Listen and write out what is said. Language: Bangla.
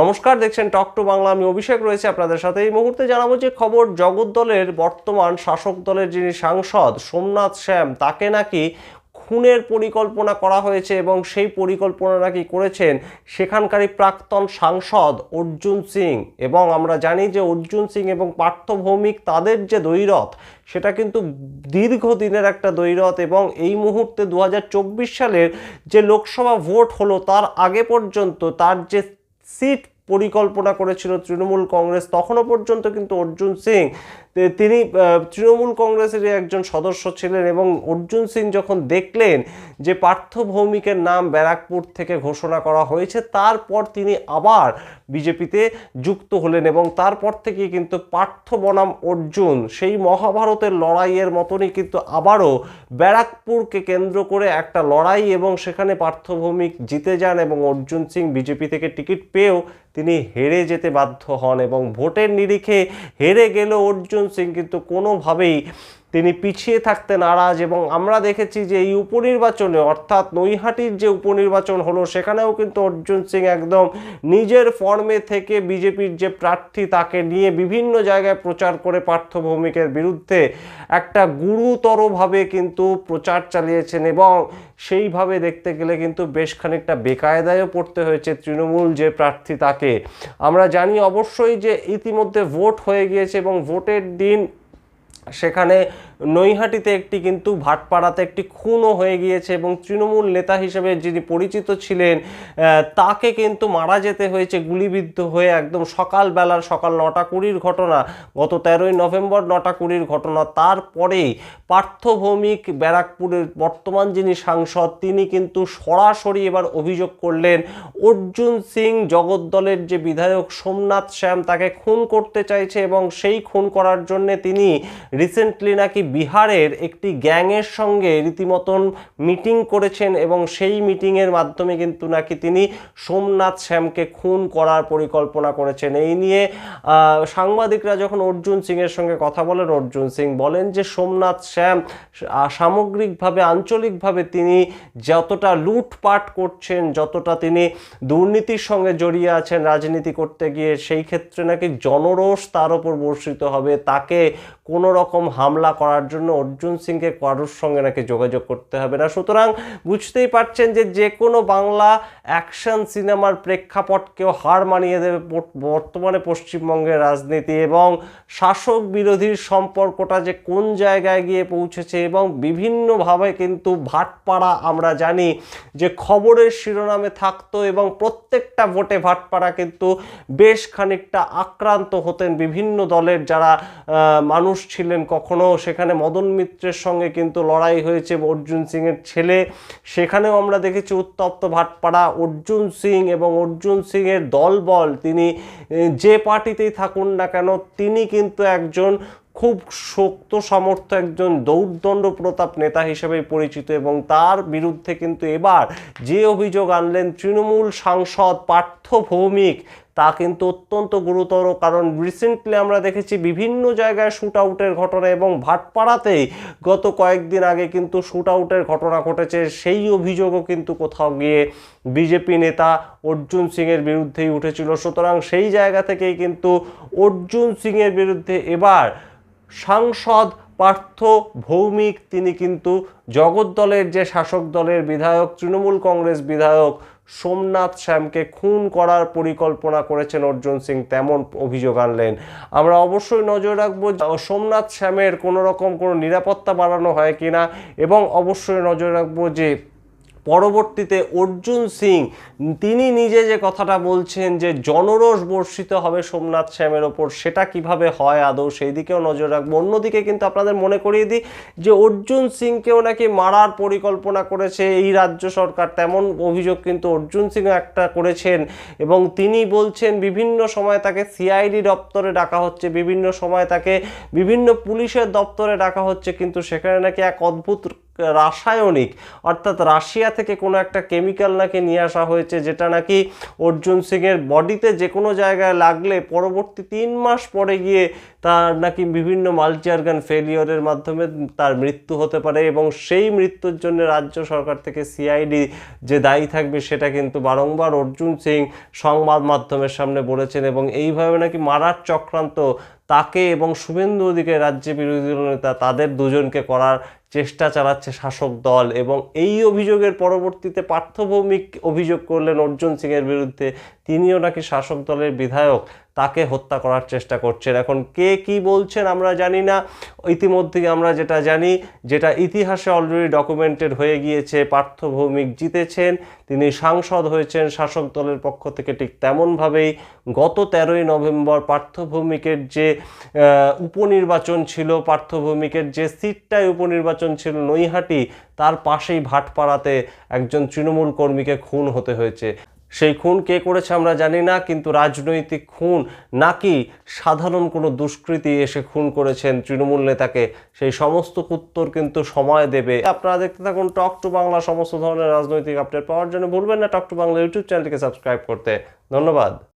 নমস্কার, দেখছেন টক টু বাংলা। আমি অভিষেক রয়েছে আপনাদের সাথে। এই মুহূর্তে জানাব যে খবর, জগৎ দলের বর্তমান শাসক দলের যিনি সাংসদ সোমনাথ শ্যাম, তাকে নাকি খুনের পরিকল্পনা করা হয়েছে এবং সেই পরিকল্পনা নাকি করেছেন সেখানকারই প্রাক্তন সাংসদ অর্জুন সিং। এবং আমরা জানি যে অর্জুন সিং এবং পার্থ ভৌমিক তাদের যে দ্বৈরথ সেটা কিন্তু দীর্ঘদিনের একটা দ্বৈরথ এবং এই মুহূর্তে দু হাজার চব্বিশ সালের যে লোকসভা ভোট হলো, তার আগে পর্যন্ত তার যে সিট পরিকল্পনা করেছিল তৃণমূল কংগ্রেস, তখনও পর্যন্ত কিন্তু অর্জুন সিং তিনি তৃণমূল কংগ্রেসের একজন সদস্য ছিলেন এবং অর্জুন সিং যখন দেখলেন যে পার্থ ভৌমিকের নাম ব্যারাকপুর থেকে ঘোষণা করা হয়েছে, তারপর তিনি আবার বিজেপিতে যুক্ত হলেন এবং তারপর থেকে কিন্তু পার্থ বনাম অর্জুন সেই মহাভারতের লড়াইয়ের মতনই কিন্তু আবারও ব্যারাকপুরকে কেন্দ্র করে একটা লড়াই এবং সেখানে পার্থ ভৌমিক জিতে যান এবং অর্জুন সিং বিজেপি থেকে টিকিট পেয়েও তিনি হেরে যেতে বাধ্য হন এবং ভোটের নিরিখে হেরে গেল অর্জুন সিং কিন্তু কোনোভাবেই তিনি পিছিয়ে থাকতে নারাজ এবং আমরা দেখেছি যে এই উপনির্বাচনে, অর্থাৎ নৈহাটির যে উপনির্বাচন হলো, সেখানেও কিন্তু অর্জুন সিং একদম নিজের ফর্মে থেকে বিজেপির যে প্রার্থী তাকে নিয়ে বিভিন্ন জায়গায় প্রচার করে পার্থ ভৌমিকের বিরুদ্ধে একটা গুরুতরভাবে কিন্তু প্রচার চালিয়েছেন এবং সেইভাবে দেখতে গেলে কিন্তু বেশ খানিকটা বেকায়দায়ও পড়তে হয়েছে তৃণমূল যে প্রার্থী তাকে। আমরা জানি অবশ্যই যে ইতিমধ্যে ভোট হয়ে গিয়েছে এবং ভোটের দিন সেখানে নৈহাটিতে একটি কিন্তু ভাটপাড়াতে একটি খুনও হয়ে গিয়েছে এবং তৃণমূল নেতা হিসেবে যিনি পরিচিত ছিলেন তাকে কিন্তু মারা যেতে হয়েছে, গুলিবিদ্ধ হয়ে একদম সকালবেলার সকাল নটা কুড়ির ঘটনা, গত তেরোই নভেম্বর নটা কুড়ির ঘটনা। তারপরেই পার্থভৌমিক ব্যারাকপুরের বর্তমান যিনি সাংসদ, তিনি কিন্তু সরাসরি এবার অভিযোগ করলেন, অর্জুন সিং জগদ্দলের যে বিধায়ক সোমনাথ শ্যাম তাকে খুন করতে চাইছে এবং সেই খুন করার জন্যে তিনি রিসেন্টলি নাকি বিহারের একটি গ্যাংয়ের সঙ্গে রীতিমতন মিটিং করেছেন এবং সেই মিটিংয়ের মাধ্যমে কিন্তু নাকি তিনি সোমনাথ শ্যামকে খুন করার পরিকল্পনা করেছেন। এই নিয়ে সাংবাদিকরা যখন অর্জুন সিংয়ের সঙ্গে কথা বলেন, অর্জুন সিং বলেন যে সোমনাথ শ্যাম সামগ্রিকভাবে, আঞ্চলিকভাবে তিনি যতটা লুটপাট করছেন, যতটা তিনি দুর্নীতির সঙ্গে জড়িয়ে আছেন, রাজনীতি করতে গিয়ে সেই ক্ষেত্রে নাকি জনরোষ তার ওপর বর্ষিত হবে। তাকে কোনো রকম হামলা করার জন্য অর্জুন সিংকে কারোর সঙ্গে নাকি যোগাযোগ করতে হবে না? সুতরাং বুঝতেই পারছেন যে যে কোনো বাংলা অ্যাকশন সিনেমার প্রেক্ষাপটকেও হার মানিয়ে দেবে বর্তমানে পশ্চিমবঙ্গের রাজনীতি এবং শাসক বিরোধীর সম্পর্কটা যে কোন জায়গায় গিয়ে পৌঁছেছে এবং বিভিন্নভাবে কিন্তু ভাটপাড়া আমরা জানি যে খবরের শিরোনামে থাকতো এবং প্রত্যেকটা ভোটে ভাটপাড়া কিন্তু বেশ খানিকটা আক্রান্ত হতেন বিভিন্ন দলের যারা মানুষ ছিলেন কখনো সেখানে মদন মিত্রের সঙ্গে কিন্তু লড়াই হয়েছে অর্জুন সিংয়ের ছেলে। সেখানেও আমরা দেখেছি উত্তপ্ত ভাটপাড়া অর্জুন সিং এবং অর্জুন সিংয়ের দলবল, তিনি যে পার্টিতেই থাকুন না কেন, তিনি কিন্তু একজন খুব শক্ত সামর্থ্য একজন দৌর্দণ্ড প্রতাপ নেতা হিসেবে পরিচিত এবং তার বিরুদ্ধে কিন্তু এবার যে অভিযোগ আনলেন তৃণমূল সাংসদ পার্থ ভৌমিক, তা কিন্তু অত্যন্ত গুরুতর। কারণ রিসেন্টলি আমরা দেখেছি বিভিন্ন জায়গায় শ্যুট আউটের ঘটনা এবং ভাটপাড়াতেই গত কয়েকদিন আগে কিন্তু শ্যুট আউটের ঘটনা ঘটেছে। সেই অভিযোগও কিন্তু কোথাও গিয়ে বিজেপি নেতা অর্জুন সিংয়ের বিরুদ্ধেই উঠেছিল। সুতরাং সেই জায়গা থেকেই কিন্তু অর্জুন সিংয়ের বিরুদ্ধে এবার সাংসদ, পার্থ, ভৌমিক, তিনি কিন্তু জগদ্দলের যে শাসক দলের বিধায়ক, তৃণমূল কংগ্রেস বিধায়ক সোমনাথ শ্যামকে খুন করার পরিকল্পনা করেছেন অর্জুন সিং, তেমন অভিযোগ আনলেন। আমরা অবশ্যই নজর রাখব সোমনাথ শ্যামের কোনো রকম কোনো নিরাপত্তা বাড়ানো হয় কিনা এবং অবশ্যই নজর রাখব যে পরবর্তীতে অর্জুন সিং, তিনি নিজে যে কথাটা বলছেন যে জনরোষ বর্ষিত হবে সোমনাথ শ্যামের ওপর, সেটা কীভাবে হয় আদৌ সেই দিকেও নজর রাখব। অন্যদিকে কিন্তু আপনাদের মনে করিয়ে দিই যে অর্জুন সিংকেও নাকি মারার পরিকল্পনা করেছে, এই রাজ্য সরকার তেমন অভিযোগ কিন্তু অর্জুন সিং একটা করেছেন এবং তিনি বলছেন বিভিন্ন সময় তাকে সিআইডি দপ্তরে ডাকা হচ্ছে, বিভিন্ন সময় তাকে বিভিন্ন পুলিশের দপ্তরে ডাকা হচ্ছে, কিন্তু সেখানে নাকি এক অদ্ভুত রাসায়নিক, অর্থাৎ রাশিয়া থেকে কোনো একটা কেমিক্যাল নাকি নিয়ে আসা হয়েছে যেটা নাকি অর্জুন সিংয়ের বডিতে যে কোনো জায়গায় লাগলে পরবর্তী তিন মাস পরে গিয়ে তার নাকি বিভিন্ন মাল্টি অর্গান ফেলিওরের মাধ্যমে তার মৃত্যু হতে পারে এবং সেই মৃত্যুর জন্য রাজ্য সরকার থেকে সিআইডি যে দায়ী থাকবে সেটা কিন্তু বারংবার অর্জুন সিং সংবাদ মাধ্যমের সামনে বলেছেন এবং এইভাবে নাকি মারার চক্রান্ত তাকে এবং শুভেন্দু অধিকারী রাজ্যে বিরোধী নেতা তাদের দুজনকে করার চেষ্টা চালাচ্ছে শাসক দল এবং এই অভিযোগের পরবর্তীতে পার্থভৌমিক অভিযোগ করলেন অর্জুন সিংয়ের বিরুদ্ধে। তিনিও নাকি শাসক দলের বিধায়ক। তাকে হত্যা করার চেষ্টা করছেন। এখন কে কি বলছেন আমরা জানি না। ইতিমধ্যেই আমরা যেটা জানি, যেটা ইতিহাসে অলরেডি ডকুমেন্টেড হয়ে গিয়েছে পার্থ ভৌমিক জিতেছেন, তিনি সাংসদ হয়েছেন, শাসক দলের পক্ষ থেকে ঠিক তেমনভাবেই গত তেরোই নভেম্বর পার্থ ভৌমিকের যে উপনির্বাচন ছিল পার্থ ভৌমিকের যে সিটটায় উপনির্বাচন ছিল নৈহাটি, তার পাশেই ভাটপাড়াতে একজন তৃণমূল কর্মীকে খুন হতে হয়েছে। সেই খুন কে করেছে আমরা জানি না, কিন্তু রাজনৈতিক খুন নাকি সাধারণ কোনো দুষ্কৃতি এসে খুন করেছেন তৃণমূল নেতাকে, সেই সমস্ত উত্তর কিন্তু সময় দেবে। আপনারা দেখতে থাকুন টক টু বাংলা, সমস্ত ধরনের রাজনৈতিক আপডেট পাওয়ার জন্য ভুলবেন না। টক টু বাংলা ইউটিউব চ্যানেলটিকে সাবস্ক্রাইব করতে। ধন্যবাদ।